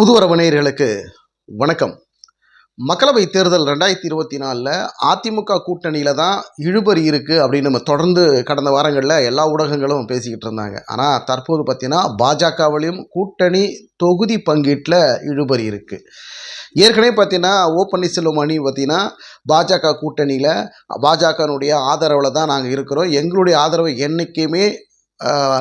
புதுவரவு நேயர்களுக்கு வணக்கம். மக்களவை தேர்தல் ரெண்டாயிரத்தி இருபத்தி நாலில் அதிமுக கூட்டணியில் தான் இழுபறி இருக்குது அப்படின்னு நம்ம தொடர்ந்து கடந்த வாரங்களில் எல்லா ஊடகங்களும் பேசிக்கிட்டு இருந்தாங்க. ஆனால் தற்போது பார்த்தீங்கன்னா பாஜகவிலையும் கூட்டணி தொகுதி பங்கீட்டில் இழுபறி இருக்குது ஏற்கனவே பார்த்தீங்கன்னா ஓ பன்னீர்செல்வம் அணி பார்த்தீங்கன்னா பாஜக கூட்டணியில் பாஜகனுடைய ஆதரவில் தான் நாங்கள் இருக்கிறோம். எங்களுடைய ஆதரவை என்றைக்குமே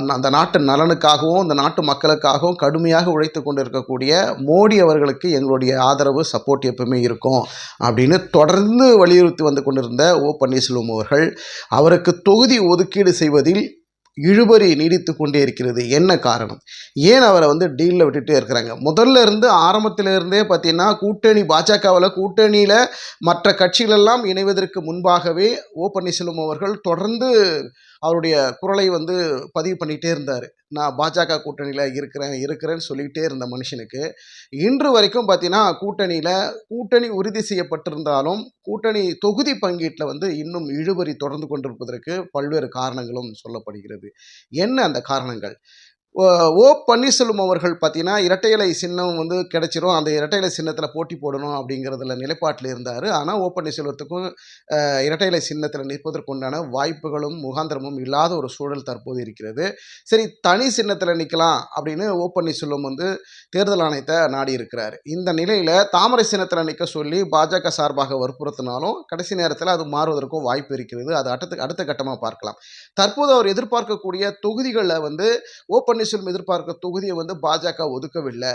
அந்த நாட்டு நலனுக்காகவும் இந்த நாட்டு மக்களுக்காகவும் கடுமையாக உழைத்து கொண்டு இருக்கக்கூடிய மோடி அவர்களுக்கு எங்களுடைய ஆதரவு சப்போர்ட் எப்பவுமே இருக்கும் அப்படின்னு தொடர்ந்து வலியுறுத்தி வந்து கொண்டிருந்த ஓ. பன்னீர்செல்வம் அவர்கள் அவருக்கு தொகுதி ஒதுக்கீடு செய்வதில் இழுபறி நீடித்து கொண்டே இருக்கிறது. என்ன காரணம்? ஏன் அவரை வந்து டீலில் விட்டுட்டே இருக்கிறாங்க? முதல்ல இருந்து ஆரம்பத்திலிருந்தே பார்த்தீங்கன்னா கூட்டணி பாஜகவில் கூட்டணியில் மற்ற கட்சிகளெல்லாம் இணைவதற்கு முன்பாகவே ஓ. பன்னீர்செல்வம் அவர்கள் தொடர்ந்து அவருடைய குரலை வந்து பதிவு பண்ணிகிட்டே இருந்தார். நான் பாஜக கூட்டணியில் இருக்கிறேன் இருக்கிறேன்னு சொல்லிக்கிட்டே இருந்த மனுஷனுக்கு இன்று வரைக்கும் பார்த்தீங்கன்னா கூட்டணியில் கூட்டணி உறுதி செய்யப்பட்டிருந்தாலும் கூட்டணி தொகுதி பங்கீட்டில் வந்து இன்னும் இழுபறி தொடர்ந்து கொண்டிருப்பதற்கு பல்வேறு காரணங்களும் சொல்லப்படுகிறது. என்ன அந்த காரணங்கள்? ஓ- பன்னீர்செல்வம் அவர்கள் பார்த்தீங்கன்னா இரட்டை இலை சின்னம் வந்து கிடைச்சிரும். அந்த இரட்டை இலை சின்னத்தில் போட்டி போடணும் அப்படிங்கிறதுல நிலைப்பாட்டில் இருந்தார். ஆனால் ஓ பன்னீர்செல்வத்துக்கும் இரட்டை இலை சின்னத்தில் நிற்பதற்குண்டான வாய்ப்புகளும் முகாந்திரமும் இல்லாத ஒரு சூழல் தற்போது இருக்கிறது. சரி தனி சின்னத்தில் நிற்கலாம் அப்படின்னு ஓ பன்னீர்செல்வம் வந்து தேர்தல் ஆணையத்தை நாடி இருக்கிறார். இந்த நிலையில் தாமரை சின்னத்தில் நிற்க சொல்லி பாஜக சார்பாக வற்புறுத்தினாலும் கடைசி நேரத்தில் அது மாறுவதற்கும் வாய்ப்பு இருக்கிறது. அது அடுத்த அடுத்த கட்டமாக பார்க்கலாம். தற்போது அவர் எதிர்பார்க்கக்கூடிய தொகுதிகளில் வந்து ஓ பன்னீர்செல்வம் எதிர்பார்க்க தொகுதியை வந்து பாஜக ஒதுக்கவில்லை.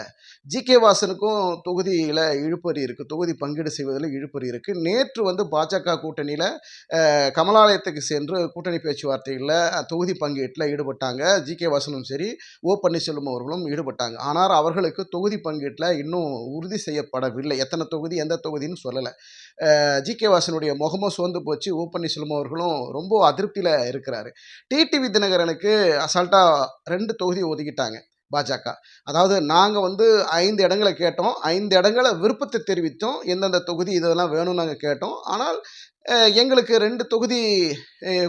ஜி கே வாசனுக்கும் தொகுதியில் இழுபறி இருக்குது தொகுதி பங்கீடு செய்வதில் இழுபறி இருக்குது நேற்று வந்து பாஜக கூட்டணியில் கமலாலயத்துக்கு சென்று கூட்டணி பேச்சுவார்த்தைகளில் தொகுதி பங்கீட்டில் ஈடுபட்டாங்க. ஜி கே வாசனும் சரி ஓ பன்னீர்செல்வம் அவர்களும் ஈடுபட்டாங்க. ஆனால் அவர்களுக்கு தொகுதி பங்கீட்டில் இன்னும் உறுதி செய்யப்படவில்லை. எத்தனை தொகுதி எந்த தொகுதின்னு சொல்லலை. ஜி கே வாசனுடைய முகமும் சோர்ந்து போச்சு. ஓ பன்னீர்செல்வம் அவர்களும் ரொம்ப அதிருப்தியில் இருக்கிறாரு. டிடிவி தினகரனுக்கு அசால்ட்டாக ரெண்டு தொகுதி ஒதுக்கிட்டாங்க பாஜக. அதாவது நாங்கள் வந்து ஐந்து இடங்களை கேட்டோம். ஐந்து இடங்களை விருப்பத்தை தெரிவித்தோம். எந்தெந்த தொகுதி இதெல்லாம் வேணும்னு நாங்கள் கேட்டோம். ஆனால் எங்களுக்கு ரெண்டு தொகுதி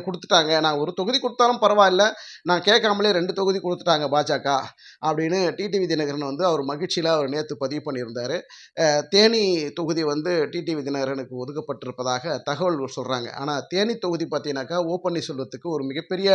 கொடுத்துட்டாங்க. நான் ஒரு தொகுதி கொடுத்தாலும் பரவாயில்ல. நான் கேட்காமலே ரெண்டு தொகுதி கொடுத்துட்டாங்க பாஜக அப்படின்னு டிடிவி தினகரன் வந்து அவர் மகிழ்ச்சியில் அவர் நேற்று பதிவு பண்ணியிருந்தார். தேனி தொகுதி வந்து டிடிவி தினகரனுக்கு ஒதுக்கப்பட்டிருப்பதாக தகவல் சொல்கிறாங்க ஆனால் தேனி தொகுதி பார்த்தீங்கன்னாக்கா ஓ பன்னீர்செல்வத்துக்கு ஒரு மிகப்பெரிய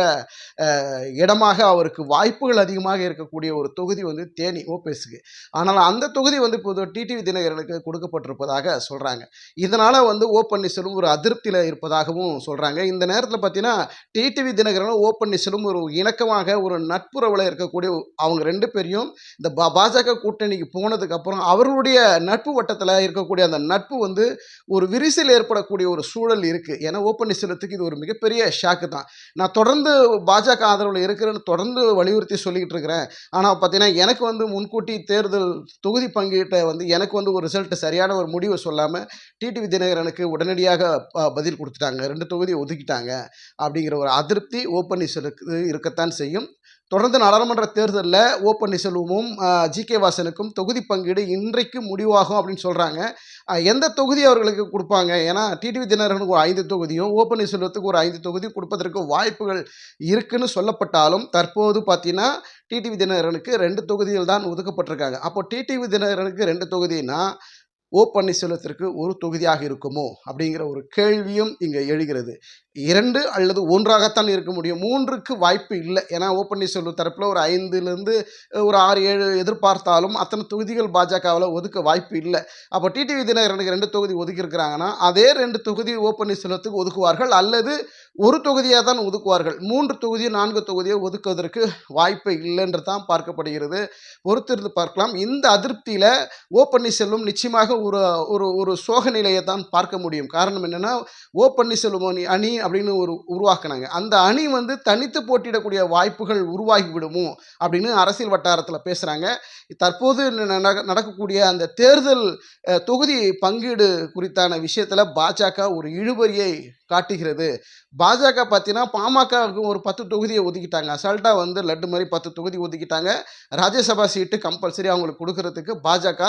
இடமாக அவருக்கு வாய்ப்புகள் அதிகமாக இருக்கக்கூடிய ஒரு தொகுதி வந்து தேனி ஓபிஎஸ்க்கு ஆனால் அந்த தொகுதி வந்து இப்போது டிடிவி தினகரனுக்கு கொடுக்கப்பட்டிருப்பதாக சொல்கிறாங்க இதனால் வந்து ஓ பன்னீர்செல்வம் ஒரு அதிருப்தியில் இருப்பதாகவும் சொல்கிறாங்க இந்த நேரத்தில் பார்த்தீங்கன்னா டிடிவி தினகரனும் ஓ பன்னீர்செல்வம் ஒரு இணக்கமாக ஒரு நட்புறவில் இருக்கக்கூடிய அவங்க ரெண்டு பேரையும் இந்த பா பாஜக கூட்டணிக்கு போனதுக்கப்புறம் அவர்களுடைய நட்பு வட்டத்தில் இருக்கக்கூடிய அந்த நட்பு வந்து ஒரு விரிசல் ஏற்படக்கூடிய ஒரு சூழல் இருக்குது ஏன்னா ஓ பன்னீர்செல்வத்துக்கு இது ஒரு மிகப்பெரிய ஷாக்கு தான். நான் தொடர்ந்து பாஜக ஆதரவில் இருக்கிறேன்னு தொடர்ந்து வலியுறுத்தி சொல்லிக்கிட்டு இருக்கிறேன். ஆனால் பார்த்தீங்கன்னா எனக்கு வந்து முன்கூட்டி தேர்தல் தொகுதி பங்கீட்டை வந்து எனக்கு வந்து ஒரு ரிசல்ட் சரியான ஒரு முடிவு சொல்லாமல் டிடிவி தினகரனுக்கு உடனடியாக பதில் கொடுத்துட்டாங்க. ரெண்டு தொகுதி ஒதுக்கிட்டாங்க அப்படிங்கிற ஒரு அதிருப்தி ஓ பன்னீர்செல்வத்துக்கு இருக்கத்தான் செய்யும். தொடர்ந்து நாடாளுமன்ற தேர்தலில் ஓ பன்னீர்செல்வமும் ஜி. கே. வாசனுக்கும் தொகுதி பங்கீடு இன்றைக்கு முடிவாகும் அப்படின்னு சொல்கிறாங்க எந்த தொகுதி அவர்களுக்கு கொடுப்பாங்க? ஏன்னா டிடிவி தினகரனுக்கு ஒரு ஐந்து தொகுதியும் ஓ பன்னீர்செல்வத்துக்கு ஒரு ஐந்து தொகுதி கொடுப்பதற்கு வாய்ப்புகள் இருக்குன்னு சொல்லப்பட்டாலும் தற்போது பார்த்தீங்கன்னா டிடிவி தினகரனுக்கு ரெண்டு தொகுதிகள் தான் ஒதுக்கப்பட்டிருக்காங்க. அப்போ டிடிவி தினகரனுக்கு ரெண்டு தொகுதினா ஓ பன்னீர்செல்வத்திற்கு ஒரு தொகுதியாக இருக்குமோ அப்படிங்கிற ஒரு கேள்வியும் இங்கே எழுகிறது. இரண்டு அல்லது ஒன்றாகத்தான் இருக்க முடியும். மூன்றுக்கு வாய்ப்பு இல்லை. ஏன்னா ஓ பன்னீர்செல்வம் தரப்பில் ஒரு ஐந்துலேருந்து ஒரு ஆறு ஏழு எதிர்பார்த்தாலும் அத்தனை தொகுதிகள் பாஜகவில் ஒதுக்க வாய்ப்பு இல்லை. அப்போ டிடிவி தினகரனுக்கு ரெண்டு தொகுதி ஒதுக்கியிருக்கிறாங்கன்னா அதே ரெண்டு தொகுதி ஓ பன்னீர்செல்வத்துக்கு ஒதுக்குவார்கள். அல்லது ஒரு தொகுதியாக தான் ஒதுக்குவார்கள். மூன்று தொகுதியோ நான்கு தொகுதியோ ஒதுக்குவதற்கு வாய்ப்பு இல்லைன்று தான் பார்க்கப்படுகிறது. பொறுத்திருந்து பார்க்கலாம். இந்த அதிருப்தியில் ஓ பன்னீர்செல்வம் நிச்சயமாக ஒரு ஒரு ஒரு சோக நிலையை தான் பார்க்க முடியும். காரணம் என்னென்னா ஓ பன்னீர்செல்வம் அணி அணி அப்படின்னு ஒரு உருவாக்குனாங்க. அந்த அணி வந்து தனித்து போட்டியிடக்கூடிய வாய்ப்புகள் உருவாகி விடுமோ அப்படின்னு அரசியல் வட்டாரத்தில் பேசுகிறாங்க தற்போது ந- நட- நடக்கக்கூடிய அந்த தேர்தல் தொகுதி பங்கீடு குறித்தான விஷயத்தில் பாஜக ஒரு இழுபறியை காட்டுகிறது. பாஜக பார்த்தீங்கன்னா பாமகவுக்கு ஒரு பத்து தொகுதியை ஒதுக்கிட்டாங்க. அசால்ட்டாக வந்து லட்டு மாதிரி பத்து தொகுதி ஒதுக்கிட்டாங்க. ராஜ்யசபா சீட்டு கம்பல்சரி அவங்களுக்கு கொடுக்கறதுக்கு பாஜக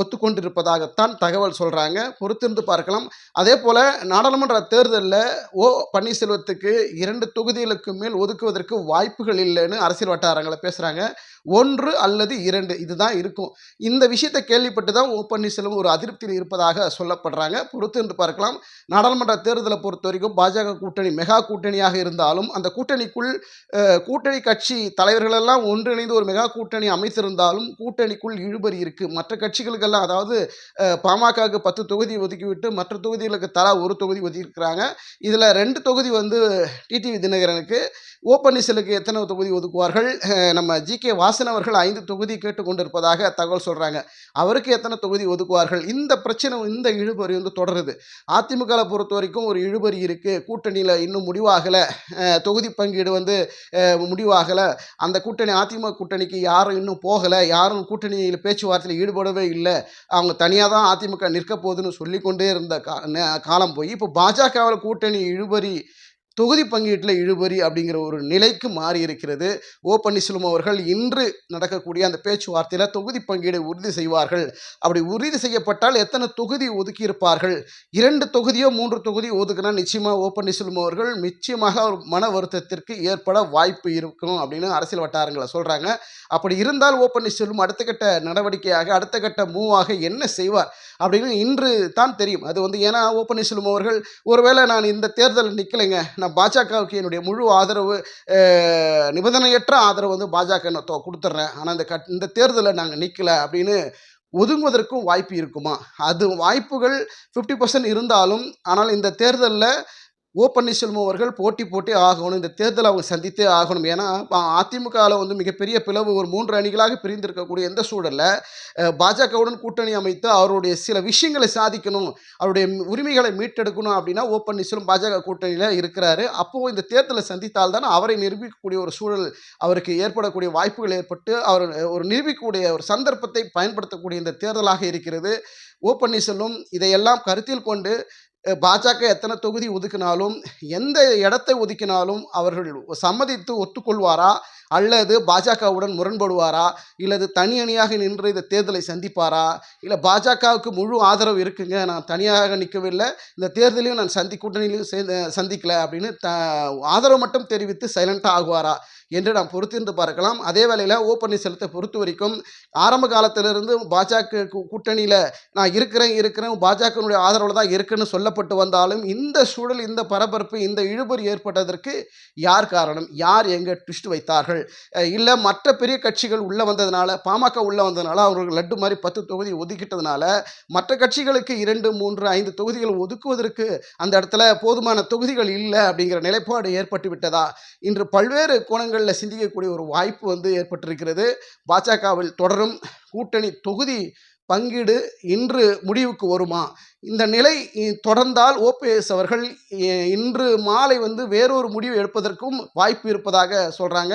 ஒத்துக்கொண்டிருப்பதாகத்தான் தகவல் சொல்கிறாங்க பொறுத்திருந்து பார்க்கலாம். அதே போல் நாடாளுமன்ற தேர்தலில் ஓ பன்னீர்செல்வத்துக்கு இரண்டு தொகுதிகளுக்கு மேல் ஒதுக்குவதற்கு வாய்ப்புகள் இல்லைன்னு அரசியல் வட்டாரங்களை பேசுகிறாங்க ஒன்று அல்லது இரண்டு இதுதான் இருக்கும். இந்த விஷயத்தை கேள்விப்பட்டு தான் ஓ பன்னீர்செல்வம் ஒரு அதிருப்தியில் இருப்பதாக சொல்லப்படுறாங்க. பொறுத்து என்று பார்க்கலாம். நாடாளுமன்ற தேர்தலை பொறுத்த வரைக்கும் பாஜக கூட்டணி மெகா கூட்டணியாக இருந்தாலும் அந்த கூட்டணிக்குள் கூட்டணி கட்சி தலைவர்களெல்லாம் ஒன்றிணைந்து ஒரு மெகா கூட்டணி அமைத்திருந்தாலும் கூட்டணிக்குள் இழுபறி இருக்குது மற்ற கட்சிகளுக்கெல்லாம் அதாவது அஹ், பாமகவுக்கு பத்து தொகுதி ஒதுக்கிவிட்டு மற்ற தொகுதிகளுக்கு தலா ஒரு தொகுதி ஒதுக்கியிருக்கிறாங்க. இதில் ரெண்டு தொகுதி வந்து டிடிவி தினகரனுக்கு ஓ பன்னீர்செல்வத்துக்கு எத்தனை தொகுதி ஒதுக்குவார்கள்? நம்ம ஜி கே வாசன் அவர்கள் ஐந்து தொகுதி கேட்டுக்கொண்டிருப்பதாக தகவல் சொல்கிறாங்க அவருக்கு எத்தனை தொகுதி ஒதுக்குவார்கள்? இந்த பிரச்சனை இந்த இழுபறி வந்து தொடருது. அதிமுகவை பொறுத்த வரைக்கும் ஒரு இழுபறி இருக்குது கூட்டணியில் இன்னும் முடிவாகலை. தொகுதி பங்கீடு வந்து முடிவாகலை. அந்த கூட்டணி அதிமுக கூட்டணிக்கு யாரும் இன்னும் போகலை. யாரும் கூட்டணியில் பேச்சுவார்த்தையில் ஈடுபடவே இல்லை. அவங்க தனியாக தான் அதிமுக நிற்க போகுதுன்னு சொல்லிக்கொண்டே இருந்த கா காலம் போய் இப்போ பாஜகவில் கூட்டணி இழுபறி தொகுதி பங்கீட்டில் இழுபறி அப்படிங்கிற ஒரு நிலைக்கு மாறி இருக்கிறது ஓ பன்னீர்செல்வம் அவர்கள் இன்று நடக்கக்கூடிய அந்த பேச்சுவார்த்தையில் தொகுதி பங்கீடை உறுதி செய்வார்கள். அப்படி உறுதி செய்யப்பட்டால் எத்தனை தொகுதி ஒதுக்கியிருப்பார்கள்? இரண்டு தொகுதியோ மூன்று தொகுதி ஒதுக்கினா நிச்சயமாக ஓ பன்னீர்செல்வம் அவர்கள் நிச்சயமாக ஒரு மன வருத்தத்திற்கு ஏற்பட வாய்ப்பு இருக்கும் அப்படின்னு அரசியல் வட்டாரங்களை சொல்கிறாங்க அப்படி இருந்தால் ஓ பன்னீர்செல்வம் அடுத்த கட்ட நடவடிக்கையாக அடுத்த கட்ட மூவாக என்ன செய்வார் அப்படின்னு இன்று தான் தெரியும். அது வந்து ஏன்னா ஓ பன்னீர்செல்வம் அவர்கள் ஒருவேளை நான் இந்த தேர்தலில் நிற்கலைங்க நான் பாஜகவுக்கு என்னுடைய முழு ஆதரவு நிபந்தனையற்ற ஆதரவு வந்து பாஜக நான் தொ- கொடுத்துட்றேன் ஆனால் இந்த கட் இந்த தேர்தலில் நாங்கள் நிற்கலை அப்படின்னு ஒதுங்குவதற்கும் வாய்ப்பு இருக்குமா? அது வாய்ப்புகள் ஃபிஃப்டி பர்சன்ட் இருந்தாலும் ஆனால் இந்த தேர்தலில் ஓ பன்னீர்செல்வம் அவர்கள் போட்டி போட்டி ஆகணும். இந்த தேர்தலை அவங்க சந்தித்தே ஆகணும். ஏன்னா அதிமுகவில் வந்து மிகப்பெரிய பிளவு ஒரு மூன்று அணிகளாக பிரிந்திருக்கக்கூடிய எந்த சூழலில் பாஜகவுடன் கூட்டணி அமைத்து அவருடைய சில விஷயங்களை சாதிக்கணும் அவருடைய உரிமைகளை மீட்டெடுக்கணும் அப்படின்னா ஓ பன்னீர்செல்வம் பாஜக கூட்டணியில் இருக்கிறாரு. அப்போது இந்த தேர்தலை சந்தித்தால் தான் அவரை நிரூபிக்கக்கூடிய ஒரு சூழல் அவருக்கு ஏற்படக்கூடிய வாய்ப்புகள் ஏற்பட்டு அவர் ஒரு நிரூபிக்கக்கூடிய ஒரு சந்தர்ப்பத்தை பயன்படுத்தக்கூடிய இந்த தேர்தலாக இருக்கிறது. ஓ பன்னீர்செல்வம் இதையெல்லாம் கருத்தில் கொண்டு பாஜக எத்தனை தொகுதி ஒதுக்கினாலும் எந்த இடத்தை ஒதுக்கினாலும் அவர்கள் சம்மதித்து ஒத்துக்கொள்வாரா? அல்லது பாஜகவுடன் முரண்படுவாரா? இல்லது தனி அணியாக நின்று இந்த தேர்தலை சந்திப்பாரா? இல்லை பாஜகவுக்கு முழு ஆதரவு இருக்குங்க நான் தனியாக நிற்கவில்லை இந்த தேர்தலையும் நான் சந்தி கூட்டணியிலையும் சேர்ந்து சந்திக்கல அப்படின்னு த ஆதரவு மட்டும் தெரிவித்து சைலண்டாக ஆகுவாரா என்று நாம் பொறுத்திருந்து பார்க்கலாம். அதே வேளையில் ஓ பன்னீர்செல்வத்தை பொறுத்த வரைக்கும் ஆரம்ப காலத்திலிருந்து பாஜக கூட்டணியில் நான் இருக்கிறேன் இருக்கிறேன் பாஜகனுடைய ஆதரவில் தான் இருக்குன்னு சொல்லப்பட்டு வந்தாலும் இந்த சூழல் இந்த பரபரப்பு இந்த இழுபறி ஏற்பட்டதற்கு யார் காரணம்? யார் எங்கே ட்விஸ்ட் வைத்தார்கள்? இல்லை மற்ற பெரிய கட்சிகள் உள்ளே வந்ததுனால பாமக உள்ளே வந்ததுனால அவர்கள் லட்டு மாதிரி பத்து தொகுதி ஒதுக்கிட்டதுனால மற்ற கட்சிகளுக்கு இரண்டு மூன்று ஐந்து தொகுதிகள் ஒதுக்குவதற்கு அந்த இடத்துல போதுமான தொகுதிகள் இல்லை அப்படிங்கிற நிலைப்பாடு ஏற்பட்டு விட்டதா? இன்று பல்வேறு கோணங்களில் சிந்திக்கக்கூடிய ஒரு வாய்ப்பு வந்து ஏற்பட்டிருக்கிறது. பாஜகவில் தொடரும் கூட்டணி தொகுதி பங்கீடு இன்று முடிவுக்கு வருமா? இந்த நிலை தொடர்ந்தால் ஓபிஎஸ் அவர்கள் இன்று மாலை வந்து வேறொரு முடிவு எடுப்பதற்கும் வாய்ப்பு இருப்பதாக சொல்கிறாங்க